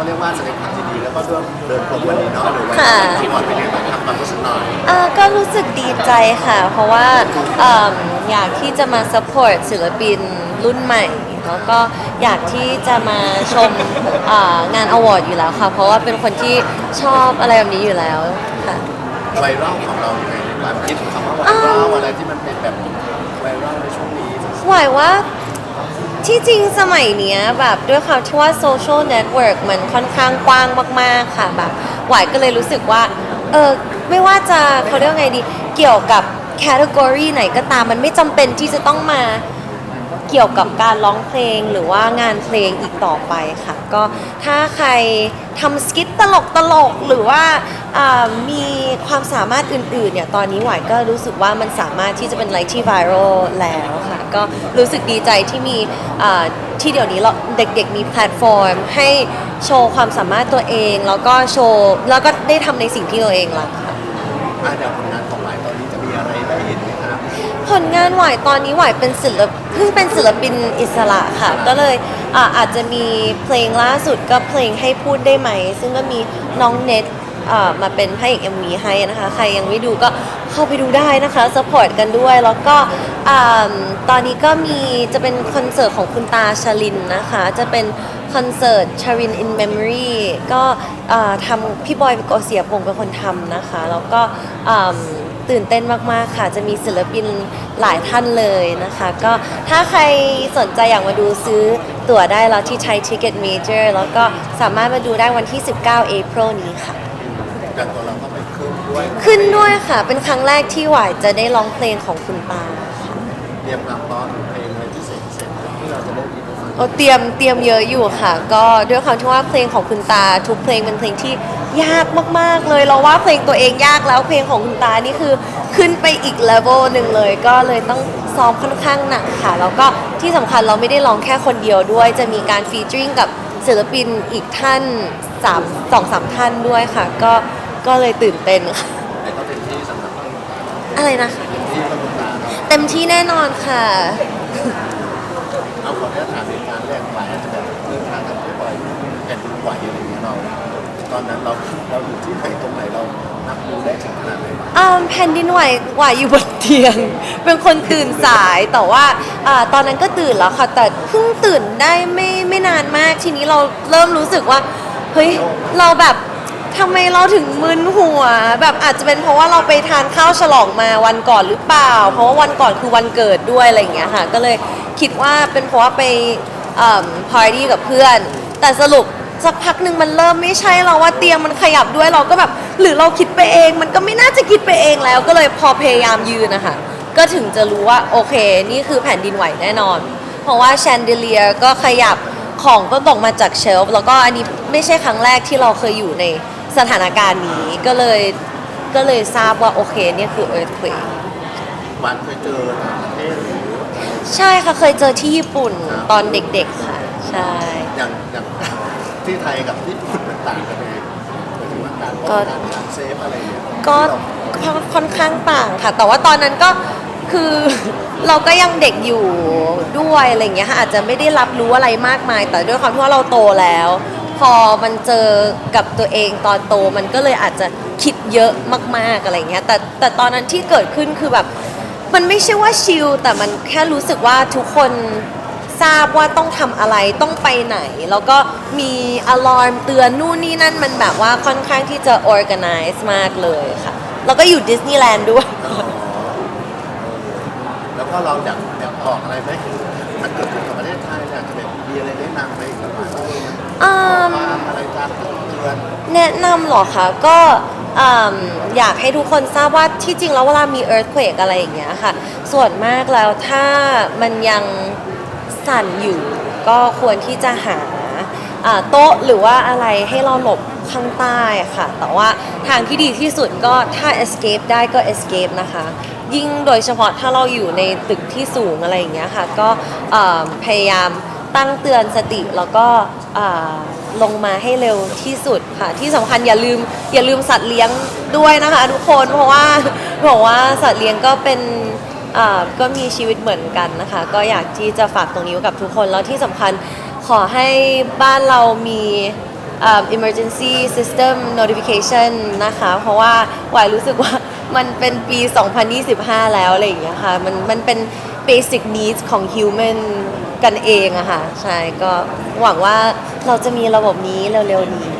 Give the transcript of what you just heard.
เขาเรียกว่าแสดงความยินดีแล้วก็เรื่องเดินพรมวันนี้เนาะหรือว่าค่ะที่หมอนไปเรียนมาทำความรู้สึกหน่อยอ่าก็รู้สึกดีใจค่ะ เพราะว่าเอิ่มอยากที่จะมา support ศิลปินรุ่นใหม่ แล้วก็อยากที่จะมาชมอ่างานอวอร์ดอยู่แล้วค่ะ เพราะว่าเป็นคนที่ชอบอะไรแบบนี้อยู่แล้วค่ะ ไวรัลของเราในความคิดคำว่าไวรัลอะไรที่มันเป็นแบบไวรัลในช่วงนี้ หวายว่า ที่จริงสมัยเนี้ยแบบด้วยความที่ว่าโซเชียลเน็ตเวิร์กมันค่อนข้างกว้างมาก ๆ ค่ะแบบหวายก็เลยรู้สึกว่าเออไม่ว่าจะเขาเรียกว่าไงดี เกี่ยวกับแคตตากรีไหนก็ตามมันไม่จำเป็นที่จะต้องมา เกี่ยวกับการร้องเพลงหรือว่างานเพลงอีกต่อไปค่ะ ก็ถ้าใครทำสกิทตลกตลกๆหรือว่ามีความสามารถอื่นๆเนี่ยตอนนี้หวายก็รู้สึกว่ามันสามารถที่จะเป็นไลท์ที่ไวรัลแล้วค่ะ ก็รู้สึกดีใจที่มีที่เดี๋ยวนี้เราเด็กๆมีแพลตฟอร์ม ให้โชว์ความสามารถตัวเอง แล้วก็โชว์แล้วก็ได้ทำในสิ่งที่ตัวเองรักค่ะอะเดี๋ยวผลงานของ ผลงานหวายตอนนี้หวายเป็นศิลปเพิ่งเป็นศิลปินอิสระค่ะ ก็เลยอาอาจจะมีเพลงล่าสุดก็เพลงให้พูดได้ไหม ซึ่งก็มีน้องเน็ต อ่ามาเป็นพระเอกเอ็มวีให้นะคะ ใครยังไม่ดูก็เข้าไปดูได้นะคะสปอร์ตกันด้วย แล้วก็อ่าตอนนี้ก็มีจะเป็นคอนเสิร์ตของคุณตาชลินนะคะ จะเป็นคอนเสิร์ตชาริน in memory ก็อ่าทำพี่บอยโกเสียพงศ์เป็นคนทำนะคะ แล้วก็อ่าตื่นเต้นมาก ๆ ค่ะ จะมีศิลปินหลายท่านเลยนะคะ ก็ถ้าใครสนใจอยากมาดูซื้อตั๋วได้แล้วที่ไทย Ticket Major แล้วก็สามารถมาดูได้วันที่ 19 April นี้ค่ะ อย่างตัวเราก็ไปขึ้นด้วยขึ้นด้วยค่ะ เป็นครั้งแรกที่หวายจะได้ร้องเพลงของคุณตาค่ะเตรียมความพร้อมเพลงอะไรพิเศษพิเศษที่เราจะได้ยินได้ฟังโอ้เตรียมเตรียมเยอะอยู่ค่ะ ก็ด้วยความที่ว่าเพลงของคุณตา ทุกเพลงเป็นเพลงที่ยากมาก ๆ เลยเราว่าเพลงตัวเองยากแล้วเพลงของคุณตานี่คือขึ้นไปอีกเลเวลหนึ่งเลย ก็เลยต้องซ้อมค่อนข้างหนักค่ะ แล้วก็ที่สำคัญเราไม่ได้ร้องแค่คนเดียวด้วย จะมีการฟีเจอริงกับศิลปินอีกท่านสามสองสามท่านด้วยค่ะ ก็ ก็เลยตื่นเต้นค่ะแต่ก็เป็นที่สำหรับอะไรนะคะเป็นที่กำลังตาเนาะเต็มที่แน่นอนค่ะ เอาขออนุญาตถามเหตุการณ์แรกหมายอาจจะแบบเดินทางกันบ่อยๆเป็นไหวอะไรอย่างเงี้ยเรา ตอนนั้นเราเราอยู่ที่ไหนตรงไหนเรานับดูได้ถึงขนาดไหนบ้างอ่าแผ่นดินไหวไหวอยู่บนเตียง เป็นคนตื่นสายแต่ว่าอ่าตอนนั้นก็ตื่นแล้วค่ะ แต่เพิ่งตื่นได้ไม่ไม่นานมากทีนี้เราเริ่มรู้สึกว่า เฮ้ย เราแบบ ทำไมเราถึงมึนหัว แบบอาจจะเป็นเพราะว่าเราไปทานข้าวฉลองมาวันก่อนหรือเปล่า เพราะว่าวันก่อนคือวันเกิดด้วยอะไรอย่างเงี้ยค่ะ ก็เลยคิดว่าเป็นเพราะว่าไปพาร์ตี้กับเพื่อน แต่สรุปสักพักหนึ่งมันเริ่มไม่ใช่เราว่าเตียงมันขยับด้วยเราก็แบบ หรือเราคิดไปเอง มันก็ไม่น่าจะคิดไปเองแล้ว ก็เลยพอพยายามยืนนะคะก็ถึงจะรู้ว่าโอเค นี่คือแผ่นดินไหวแน่นอน เพราะว่าแชนเดเลียก็ขยับของก็ตกมาจากเชลฟ์แล้วก็อันนี้ไม่ใช่ครั้งแรกที่เราเคยอยู่ใน สถานการณ์นี้ก็เลยก็เลยทราบว่าโอเคเนี่ยคือ earthquake วันเคยเจอต่างประเทศหรือใช่ค่ะเคยเจอที่ญี่ปุ่นตอนเด็กๆค่ะ ใช่ อย่างอย่างที่ไทยกับญี่ปุ่นมันต่างกันยังไงหมายถึงว่าการป้องกันการเซฟอะไรอย่างเงี้ยก็ค่อนค่อนข้างต่างค่ะ แต่ว่าตอนนั้นก็คือ เราก็ยังเด็กอยู่ด้วยอะไรอย่างเงี้ยค่ะอาจจะไม่ได้รับรู้อะไรมากมาย แต่ด้วยความที่ว่าเราโตแล้ว พอมันเจอกับตัวเองตอนโตมันก็เลยอาจจะคิดเยอะมากๆอะไรอย่างเงี้ยแต่แต่ตอนนั้นที่เกิดขึ้นคือแบบมันไม่ใช่ว่าชิลแต่มันแค่รู้สึกว่าทุกคนทราบว่าต้องทำอะไรต้องไปไหน แล้วก็มีอ l าร์มเตือนนู่นนี่นั่นมันแบบว่าค่อนข้างที่จะ organize มากเลยค่ะ แล้วก็อยู่ดิสนีย์แลนด์ด้วย แล้วก็เราอยากอยากบอกอะไรไหมมันเกิดขึ้นกับประเทศไทยอยากจะแบบมีอะไรแนะนำไหมหรือว่า อืมอะไรการเตือนแนะนำเหรอคะก็อืมอยากให้ทุกคนทราบว่าที่จริงแล้วเวลามี earthquake อะไรอย่างเงี้ยค่ะ ส่วนมากแล้วถ้ามันยังสั่นอยู่ ก็ควรที่จะหาอ่าโต๊ะหรือว่าอะไรให้เราหลบข้างใต้ค่ะ แต่ว่าทางที่ดีที่สุดก็ถ้า escape ได้ก็ escape นะคะ ยิ่งโดยเฉพาะถ้าเราอยู่ในตึกที่สูงอะไรอย่างเงี้ยค่ะ ก็อ่าพยายาม ตั้งเตือนสติแล้วก็ลงมาให้เร็วที่สุดค่ะ ที่สำคัญอย่าลืมอย่าลืมสัตว์เลี้ยงด้วยนะคะทุกคนเพราะว่าบอกว่าสัตว์เลี้ยงก็เป็นก็มีชีวิตเหมือนกันนะคะ ก็อยากที่จะฝากตรงนี้กับทุกคนแล้วที่สำคัญขอให้บ้านเรามี emergency system notification นะคะ เพราะว่าหวายรู้สึกว่ามันเป็นปี 2025 แล้วอะไรอย่างเงี้ยค่ะ มันมันเป็น basic needs ของ human กันเองอะค่ะใช่ก็หวังว่าเราจะมีระบบนี้เร็วๆนี้